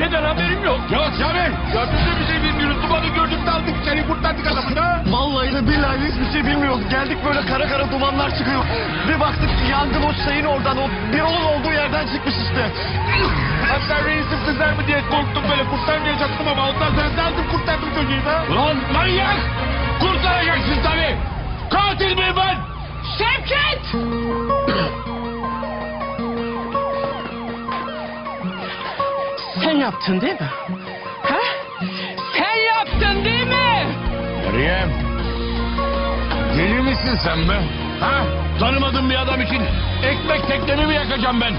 haberim yok. Yok Şamil. Ya biz de bir şey bilmiyoruz. Dumanı gördük daldık seni kurtardık adamı da. Vallahi de billahi de hiçbir şey bilmiyoruz. Geldik böyle kara kara dumanlar çıkıyor. Bir baktık yangın o şeyin oradan o bir yolun olduğu yerden çıkmış işte. Hatta reisim kızar mı diye korktum böyle kurtarmayacaktım ama ondan sonra daldım kurtardım çocuğu da. Ulan manyak. Sen yaptın değil mi? Ha? Sen yaptın değil mi? Meryem. Deli misin sen be? Ha? Tanımadığım bir adam için ekmek teknemi mi yakacağım ben?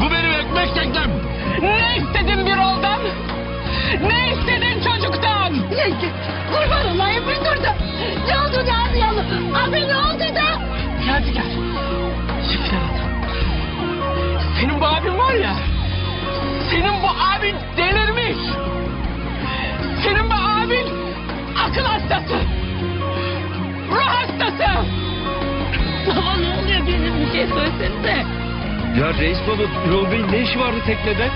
Bu benim ekmek teknem. Ne istedin bir oğuldan? Ne istedin çocuktan? Kurban olayım bir dur da. Hastası. Ruh hastası. Baba ne oluyor biriniz bir şey söylesenize. Ya reis baba Yol Bey ne işi vardı teknede?